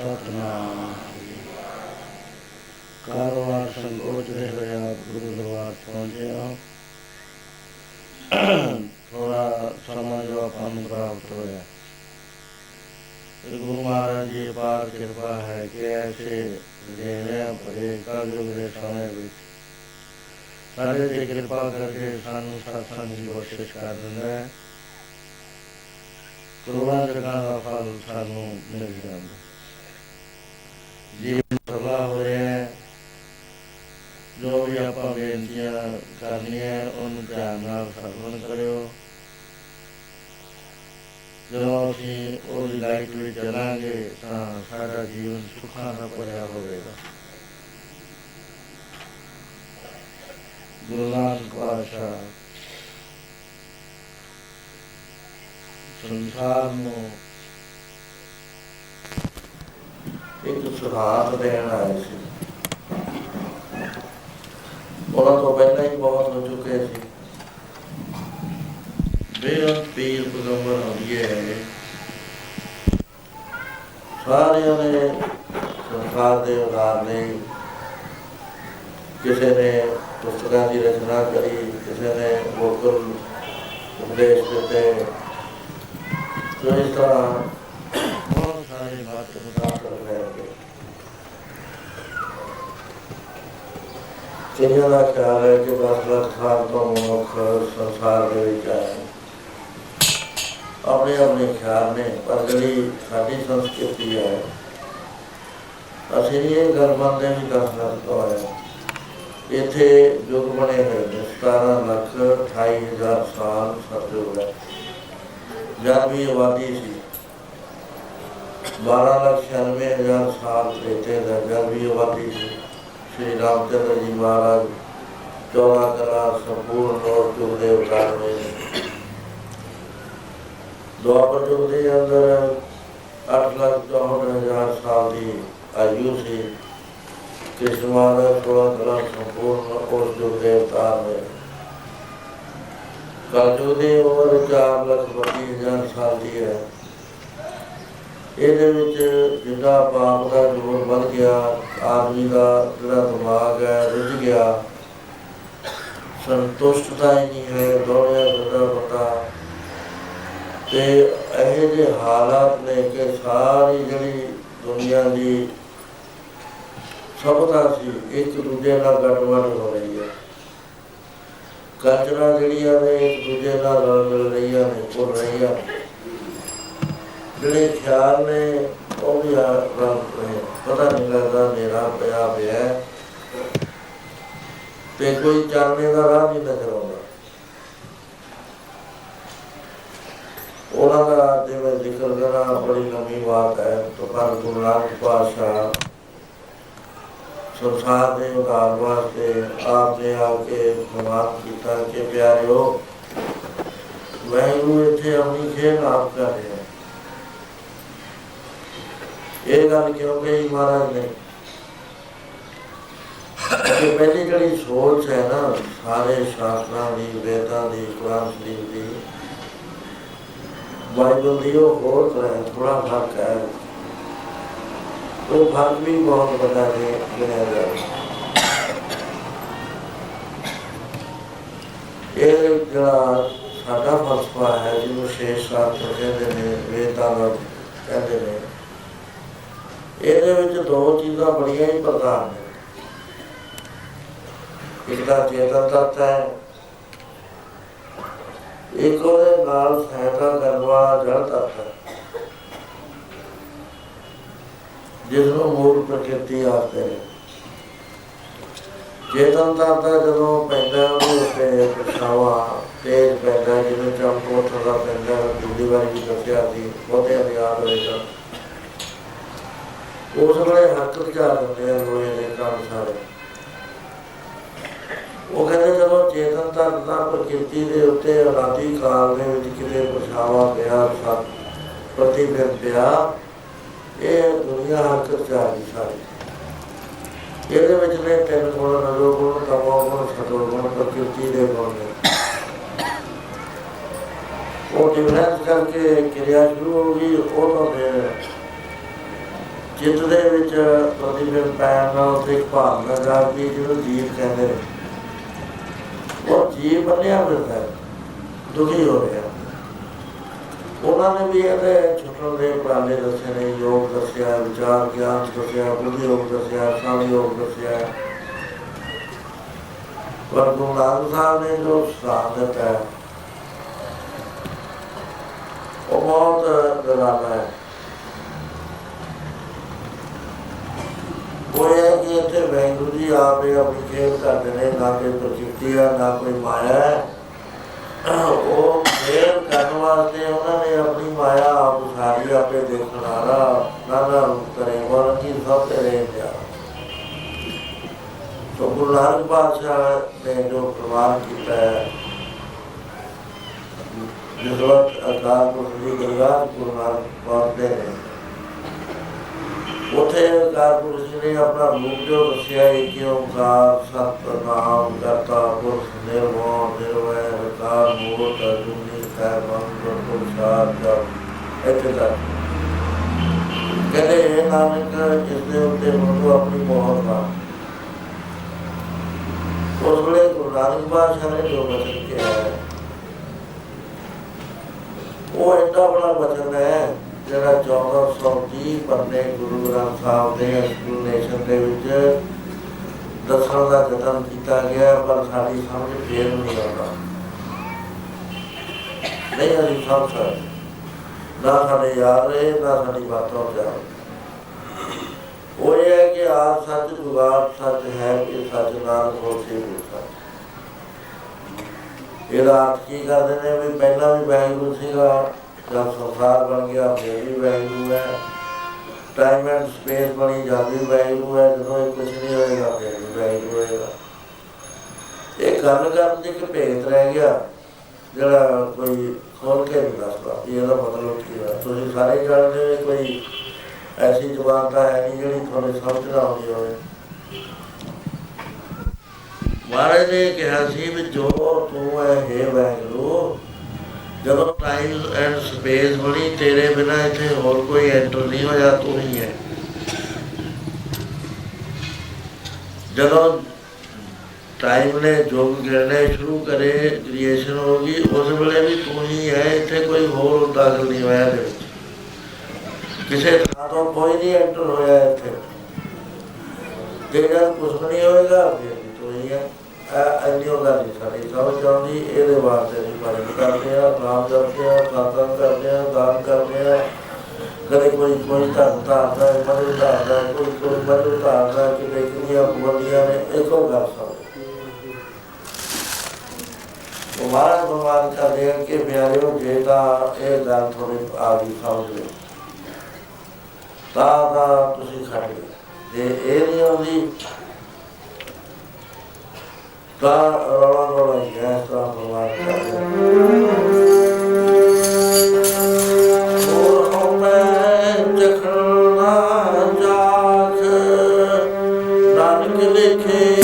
ਸਤਨਾਮ। ਕਾਰਵਾਰ ਸੰਕੋਚ ਰਹੇ ਹੋਇਆ ਗੁਰੂ ਦਰਬਾਰ ਪਹੁੰਚਿਆ ਥੋੜਾ ਸਮਾਂ ਜੋ ਆਪਾਂ ਨੂੰ ਪ੍ਰਾਪਤ ਹੋਇਆ। ਗੁਰੂ ਮਹਾਰਾਜ ਜੀ ਪਾਰ ਕਿਰਪਾ ਹੈ ਕਿ ਐਸੇ ਜਿਹੜੇ ਭਰੇ ਕਲਯੁਗ ਦੇ ਸਮੇਂ ਵਿੱਚ। ਸਾਡੇ ਤੇ ਕਿਰਪਾ ਕਰਕੇ ਸਾਨੂੰ ਸਤਸੰਗ ਦੀ ਬਖਸ਼ਿਸ਼ ਕਰ ਦਿੰਦਾ ਹੈ। ਕਰੋੜਾਂ ਜਗ੍ਹਾ ਦਾ ਫਲ ਸਾਨੂੰ ਮਿਲ ਜਾਂਦਾ। ਜੀਵਨ ਸਭਾ ਹੋ ਰਿਹਾ ਹੈ। ਜੋ ਵੀ ਆਪਾਂ ਬੇਨਤੀਆਂ ਕਰਨੀਆਂ, ਉਹਨੂੰ ਧਿਆਨ ਨਾਲ ਸਰਵਣ ਕਰਿਓ। ਜਦੋਂ ਅਸੀਂ ਉਹਦੀ ਲਾਈਟ ਵਿੱਚ ਚੱਲਾਂਗੇ ਤਾਂ ਸਾਡਾ ਜੀਵਨ ਸੁਖਾਂ ਨਾਲ ਭਰਿਆ ਹੋਵੇਗਾ। ਗੁਰੂ ਨਾਨਕ ਪਾਤਸ਼ਾਹ ਸੰਸਾਰ ਨੂੰ ਇੱਕ ਸੁਧਾਰ ਦੇਣ ਆਏ ਸੀ। ਉਹਨਾਂ ਤੋਂ ਪਹਿਲਾਂ ਹੀ ਬਹੁਤ ਹੋ ਚੁੱਕੇ ਸੀ। ਬੇਅੰਤ ਪੀਰ ਪੈਗੰਬਰ ਹੋਈਏ ਸਾਰਿਆਂ ਨੇ ਸੰਸਾਰ ਦੇ ਉਦਾਰ ਲਈ ਕਿਸੇ ਨੇ ਪੁਸਤਕਾਂ ਦੀ ਰਚਨਾ ਕਰੀ, ਕਿਸੇ ਨੇ ਗੋਕਲ ਉਪਦੇਸ਼ ਦਿੱਤੇ। ਜੋ ਇਸ ਤਰ੍ਹਾਂ ਬਹੁਤ ਸਾਰੇ ਬਾਤ ਬਤਾ ਕਰ ਰਹੇ ਹਨ ਦਾ ਖਿਆਲ ਹੈ ਕਿ ਦਸ ਲੱਖ ਸਾਲ ਤੋਂ ਮਨੁੱਖ ਸੰਸਾਰ ਦੇ ਵਿੱਚ ਆਇਆ ਆਪਣੇ ਆਪਣੇ ਖਿਆਲ ਨੇ ਪਰ ਜਿਹੜੀ ਸਾਡੀ ਸੰਸਕ੍ਰਿਤੀ ਹੈ ਅਸੀਂ ਇਹ ਗੱਲ ਮੰਨਦੇ ਵੀ ਦਸ ਲੱਖ ਤੋਂ ਆਇਆ ਇੱਥੇ ਯੁੱਗ ਬਣੇ ਹੋਏ ਨੇ 17 ਲੱਖ 28 ਹਜ਼ਾਰ ਸਾਲ ਸਤਯੁਗ ਹੈ ਜਦ ਵੀ ਆਬਾਦੀ ਸੀ 12 ਲੱਖ 96 ਹਜ਼ਾਰ ਸਾਲ ਤੇਤੇ ਦਾ ਜਦ ਵੀ ਆਬਾਦੀ ਸੀ ਸ਼੍ਰੀ ਰਾਮਚੰਦਰ ਜੀ ਮਹਾਰਾਜ 14 ਕਲਾ ਸੰਪੂਰਨ ਲੋਕ ਯੁੱਗ ਉਤਾਰ ਹੋਏ ਨੇ। ਦੁਆਪਰ ਯੁੱਗ ਦੇ ਅੰਦਰ 8 ਲੱਖ 64 ਸਾਲ ਦੀ ਆਯੂ ਸੀ। ਕ੍ਰਿਸ਼ਨ ਮਹਾਰਾਜ 16 ਕਲਾ ਸੰਪੂਰਨ ਉਸ ਯੁੱਗ ਦੇ ਉਤਾਰ ਹੋਏ ਕਲਯੁਗ ਦੀ ਉਮਰ 4 ਲੱਖ 32 ਹਜ਼ਾਰ ਸਾਲ ਦੀ ਹੈ। ਇਹਦੇ ਵਿੱਚ ਜਿਹੜਾ ਪਾਪ ਦਾ ਜੋਰ ਵੱਧ ਗਿਆ, ਆਦਮੀ ਦਾ ਜਿਹੜਾ ਦਿਮਾਗ ਹੈ ਰੁੱਝ ਗਿਆ ਸੰਤੁਸ਼ਟਤਾ ਹੀ ਨਹੀਂ ਹੈ ਦੌੜਿਆ ਫਿਰਦਾ ਬੰਦਾ। ਤੇ ਇਹ ਜਿਹੇ ਹਾਲਾਤ ਨੇ ਕਿ ਸਾਰੀ ਜਿਹੜੀ ਦੁਨੀਆ ਦੀ ਸਭਤਾ ਸੀ ਇੱਕ ਦੂਜੇ ਨਾਲ ਗੱਡਵਡ ਹੋ ਰਹੀ ਹੈ। ਕਲਚਰਾਂ ਜਿਹੜੀਆਂ ਨੇ, ਇੱਕ ਦੂਜੇ ਨਾਲ ਰਲ ਮਿਲ ਰਹੀਆਂ ਨੇ ਪੁਰ ਰਹੀਆਂ। ਨੇ ਜਿਹੜੇ ਖਿਆਲ ਨੇ, ਉਹ ਵੀ ਆ ਰਲ ਪਤਾ ਨਹੀਂ ਲੱਗਦਾ ਮੇਰਾ ਪਿਆ ਪਿਆ ਤੇ ਕੋਈ ਚਾਨਣੇ ਦਾ ਰਾਹ ਨਹੀਂ ਨਜ਼ਰ ਆਉਂਦਾ ਉਹਨਾਂ ਦਾ ਜਿਵੇਂ ਜ਼ਿਕਰ ਕਰਾਂ, ਬੜੀ ਲੰਮੀ ਬਾਤ ਹੈ। ਤੋਂ ਪਰ ਗੁਰੂ ਨਾਨਕ ਪਾਤਸ਼ਾਹ ਸੰਸਾਰ ਦੇ ਉਦਾਰ ਵਾਸਤੇ ਆਪ ਨੇ ਆ ਕੇ ਪ੍ਰਮਾਣ ਕੀਤਾ ਕਿ ਪਿਆਰਿਓ ਵਾਹਿਗੁਰੂ ਇੱਥੇ ਆਪਣੀ ਖੇਡ ਆਪ ਕਰ ਰਿਹਾ। ਇਹ ਗੱਲ ਕਿਉਂ ਕਹੀ ਮਹਾਰਾਜ ਨੇ ਕਿ ਪਹਿਲੀ ਜਿਹੜੀ ਸੋਚ ਹੈ ਨਾ ਸਾਰੇ ਸ਼ਾਸਤਰਾਂ ਦੀ ਵੇਦਾਂ ਦੀ ਕੁਰਾਨ ਸ਼ਰੀਫ ਦੀ ਬਾਈਬਲ ਦੀ ਉਹ ਹੋਰ ਤਰ੍ਹਾਂ ਹੈ, ਥੋੜਾ ਫ਼ਰਕ ਹੈ ਉਹ ਫ਼ਰਕ ਵੀ ਬਹੁਤ ਵੱਡਾ ਹੈ ਗਿਣਿਆ ਗਿਆ ਇਹ ਜਿਹੜਾ ਸਾਡਾ ਫਲਸਫਾ ਹੈ ਜਿਹਨੂੰ ਸ਼ੇਸ਼ ਸ਼ਾਸਤਰ ਕਹਿੰਦੇ ਨੇ ਵੇਦਾਂ ਦਾ ਕਹਿੰਦੇ ਨੇ ਇਹਦੇ ਵਿੱਚ ਦੋ ਚੀਜ਼ਾਂ ਬੜੀਆਂ ਹੀ ਪ੍ਰਧਾਨ ਨੇ। ਇੱਕ ਤਾਂ ਚੇਤਨ ਤੱਤ ਹੈ, ਇੱਕ ਉਹਦੇ ਨਾਲ ਸਹਾਇਤਾ ਕਰਨ ਜੜ ਤੱਤ ਹੈ। ਜਿਸ ਨੂੰ ਮੂਲ ਪ੍ਰਕਿਰਤੀ ਆਖਦੇ ਨੇ। ਚੇਤਨ ਤੱਤ ਜਦੋਂ ਪੈਂਦਾ ਉਹਦੇ ਉੱਤੇ ਪਛਾਵਾ ਤੇਜ ਪੈਂਦਾ ਜਿਵੇਂ ਚਮਕੋਟ ਦਾ ਪੈਂਦਾ ਦੂਜੀ ਵਾਰੀ ਵੀ ਦੱਸਿਆ ਸੀ ਬਹੁਤੇ ਯਾਦ ਹੋਏਗਾ ਉਸ ਵੇਲੇ ਹੱਥ ਵਿਚਾਰ ਦਿੰਦੇ ਆ ਲੋਹੇ ਦੇ ਕੰਮ ਸਾਰੇ। ਉਹ ਕਹਿੰਦੇ ਜਦੋਂ ਚੇਤਨ ਤੱਕ ਦਾ ਪ੍ਰਕਿਰਤੀ ਦੇ ਉੱਤੇ ਅਨਾਦੀ ਕਾਲ ਦੇ ਵਿੱਚ ਕਿਤੇ ਪਛਾਵਾ ਪਿਆ, ਸਤ ਪ੍ਰਤੀਬਿੰਬ ਪਿਆ, ਇਹ ਦੁਨੀਆ ਹੱਥ ਵਿਚਾਰ ਦੀ ਸਾਰੀ। ਇਹਦੇ ਵਿੱਚ ਨੇ ਤਿੰਨ ਗੁਣ ਰਜੋ ਗੁਣ ਤਮੋ ਗੁਣ ਸਤੋ ਗੁਣ ਪ੍ਰਕਿਰਤੀ ਦੇ ਗੁਣ ਨੇ। ਉਹ ਡਿਫਰੈਂਸ ਕਰਕੇ ਕਿਰਿਆ ਸ਼ੁਰੂ ਹੋ ਗਈ, ਉਹ ਤੋਂ ਫਿਰ ਚਿੱਤ ਦੇ ਵਿੱਚ ਪ੍ਰਤੀਬਿੰਬ ਪੈਣ ਨਾਲ ਤੇ ਇੱਕ ਭਾਵਨਾ ਜਾਗਦੀ ਜਿਹਨੂੰ ਜੀਵ ਕਹਿੰਦੇ ਨੇ। ਉਹ ਜੀਵ ਬੰਨਿਆ ਫਿਰਦਾ ਹੈ, ਦੁਖੀ ਹੋ ਰਿਹਾ ਉਹਨਾਂ ਨੇ ਵੀ ਇਹਦੇ ਛੁੱਟਣ ਦੇ ਉਪਰਾਲੇ ਦੱਸੇ ਨੇ ਯੋਗ ਦੱਸਿਆ ਵਿਚਾਰ ਗਿਆਨ ਦੱਸਿਆ ਬੁੱਧੀ ਯੋਗ ਦੱਸਿਆ ਸਾਮ ਯੋਗ ਦੱਸਿਆ। ਪਰ ਗੁਰੂ ਨਾਨਕ ਸਾਹਿਬ ਨੇ ਜੋ ਸਿਧਾਂਤ ਦਿੱਤਾ ਹੈ ਉਹ ਬਹੁਤ ਦਰਾਲਾ ਹੈ ਉਹ ਇਹ ਹੈ ਕਿ ਇੱਥੇ ਵੈਗੁਰੂ ਜੀ ਆਪੇ ਆਪਣੀ ਖੇਡ ਕਰਦੇ ਨੇ ਨਾ ਕੋਈ ਪ੍ਰਕਿਰਤੀ ਹੈ ਨਾ ਕੋਈ ਮਾਇਆ ਉਹ ਖੇਡ ਕਰਨ ਵਾਸਤੇ ਉਹਨਾਂ ਨੇ ਆਪਣੀ ਮਾਇਆ ਆਪ ਉਸਾਰੀ, ਆਪੇ ਦੇਖਣ ਵਾਲਾ ਨਾਨਾ ਰੂਪ ਕਰੇ ਵਰਨ ਕੀ ਸਭ ਤੇ ਰਹਿ ਤੋ ਗੁਰੂ ਨਾਨਕ ਪਾਤਸ਼ਾਹ ਨੇ ਜੋ ਪ੍ਰਮਾਣ ਕੀਤਾ ਹੈ, ਜਿਸ ਵਕਤ ਅਕਾਲ ਪੁਰਖ ਦੀ ਗੁਰੂ ਨਾਨਕ ਪਹੁੰਚਦੇ ਨੇ ਉਥੇ ਅਕਾਲ ਪੁਰਖ ਜੀ ਨੇ ਆਪਣਾ ਰੂਪ ਜੋ ਦੱਸਿਆ ਹੈ ਕਿ ਓੰਕਾਰ ਸਤਨਾਮ ਕਰਤਾ ਪੁਰਖ ਨਿਰਭਉ ਨਿਰਵੈਰ ਅਕਾਲ ਮੂਰਤ ਅਜੂਨੀ ਸੈਭੰ ਗੁਰ ਪ੍ਰਸਾਦ ਇੱਥੇ ਤੱਕ। ਕਹਿੰਦੇ ਇਹ ਨਾਨਕ ਜਿਸ ਦੇ ਉੱਤੇ ਮਨੁ ਆਪਣੀ ਮੋਹਰ ਲਾ ਉਸ ਵੇਲੇ ਗੁਰੂ ਨਾਨਕ ਪਾਤਸ਼ਾਹ ਨੇ ਜੋ ਬਚਨ ਕਿਹਾ ਹੈ, ਉਹ ਇੰਨਾ ਬੜਾ ਬਚਨ ਹੈ ਜਿਹੜਾ 1430 ਪੰਨੇ ਗੁਰੂ ਗ੍ਰੰਥ ਸਾਹਿਬ ਦੇ ਐਕਸਪਲੇਨੇਸ਼ਨ ਦੇ ਵਿੱਚ ਦੱਸਣ ਦਾ ਯਤਨ ਕੀਤਾ ਗਿਆ, ਪਰ ਸਾਡੀ ਸਮਝ ਫੇਰ ਨਹੀਂ ਆਉਂਦਾ। ਨਹੀਂ ਅਸੀਂ ਸਮਝ ਸਕਦੇ। ਨਾ ਸਾਡੇ ਯਾਦ ਰਹੇ, ਨਾ ਸਾਡੀ ਬਾਤਾਂ ਜਾਣ। ਉਹ ਇਹ ਹੈ ਕਿ ਆਪ ਸੱਚ ਜੁਗਾੜ ਸੱਚ ਹੈ ਕਿ ਸੱਚ ਨਾਲ ਹੋਸੀ ਮੁਸਾ ਇਹਦਾ ਅਰਥ ਕੀ ਕਰਦੇ ਨੇ? ਵੀ ਪਹਿਲਾਂ ਵੀ ਵੈਗੁਰੂ ਸੀਗਾ। ਜਦ ਸੰਸਾਰ ਬਣ ਗਿਆ, ਫਿਰ ਵੀ ਵੈਗੁਰੂ ਹੈ। ਟਾਈਮ ਐਂਡ ਸਪੇਸ ਬਣੀ ਜਦ ਵੀ ਹੈ, ਜਦੋਂ ਇਹ ਕੁਝ ਨਹੀਂ ਹੋਏਗਾ, ਫਿਰ ਵੀ ਵੈਗੁਰੂ ਹੋਏਗਾ। ਇਹ ਗੱਲ ਕਰਨ ਦੀ ਇੱਕ ਭੇਤ ਰਹਿ ਗਿਆ, ਜਿਹੜਾ ਕੋਈ ਖੋਲ ਕੇ ਨਹੀਂ ਦੱਸਦਾ ਇਹਦਾ ਮਤਲਬ ਕੀ ਹੈ। ਤੁਸੀਂ ਸਾਰੇ ਜਾਣਦੇ ਹੋ ਕੋਈ ਐਸੀ ਜ਼ੁਬਾਨ ਤਾਂ ਹੈ ਨਹੀਂ ਜਿਹੜੀ ਤੁਹਾਡੇ ਸਮਝ ਨਾ ਆਉਂਦੀ ਹੋਵੇ। ਮਹਾਰਾਜ ਨੇ ਕਿਹਾ ਸੀ ਵੀ ਜੋ ਤੂੰ ਹੈ ਹੈ ਵੈਗਰੂ ਜਦੋਂ ਟਾਈਮ ਐਂਡ ਸਪੇਸ ਬਣੀ, ਤੇਰੇ ਬਿਨਾ ਇੱਥੇ ਹੋਰ ਕੋਈ ਐਂਟਰ ਨਹੀਂ ਹੋਇਆ, ਤੂੰ ਹੀ ਹੈ। ਜਦੋਂ ਟਾਈਮ ਨੇ ਜੋਗ ਗਿਰਨੇ ਸ਼ੁਰੂ ਕਰੇ ਕ੍ਰੀਏਸ਼ਨ ਹੋ ਗਈ, ਉਸ ਵੇਲੇ ਵੀ ਤੂੰ ਹੀ ਹੈ, ਇੱਥੇ ਕੋਈ ਹੋਰ ਦਾਖਲ ਨਹੀਂ ਹੋਇਆ ਇਹਦੇ ਕਿਸੇ ਥਾਂ ਤੋਂ ਕੋਈ ਨਹੀਂ ਐਂਟਰ ਹੋਇਆ ਇੱਥੇ। ਜੇ ਜਦ ਕੁਝ ਨਹੀਂ ਹੋਏਗਾ, ਫਿਰ ਤੂੰ ਹੀ ਹੈ। ਐਨੀਓ ਗੱਲ ਨਹੀਂ ਸਾਡੀ ਸਮਝ ਆਉਂਦੀ ਇਹਦੇ ਵਾਸਤੇ ਅਸੀਂ ਭਜਨ ਕਰਦੇ ਆ ਨਾਮ ਜਪਦੇ ਆ ਸਾਧਨ ਕਰਦੇ ਆ ਦਾਨ ਕਰਦੇ ਆ ਕਦੇ ਕੋਈ ਕੋਈ ਧਨ ਧਾਰਦਾ ਹੈ, ਮਨ ਧਾਰਦਾ ਹੈ, ਕੋਈ ਕੋਈ ਮਨ ਧਾਰਦਾ ਹੈ ਕਿ ਕਿੰਨੀਆਂ ਬੋਲੀਆਂ ਨੇ, ਇੱਕੋ ਗੱਲ ਸਮਝ ਉਹ ਮਹਾਰਾਜ ਕਰਦੇ ਆ ਕਿ ਪਿਆਰਿਓ ਜੇ ਤਾਂ ਇਹ ਗੱਲ ਥੋੜੀ ਆ ਗਈ ਸਮਝ ਲਓ ਤਾਂ ਤਾਂ ਤੁਸੀਂ ਖੜ ਗਏ। ਜੇ ਇਹ ਨਹੀਂ ਆਉਂਦੀ ਤਾਂ ਰੌਲਾ ਰੌਲਾ ਹੀ ਹੈ ਤਾਂ ਪਰਵਾਰ ਹੋਰ ਹੋ ਮੈਂ ਚਖਣਾ ਜਾਚ ਨਾਨਕ ਲਿਖੇ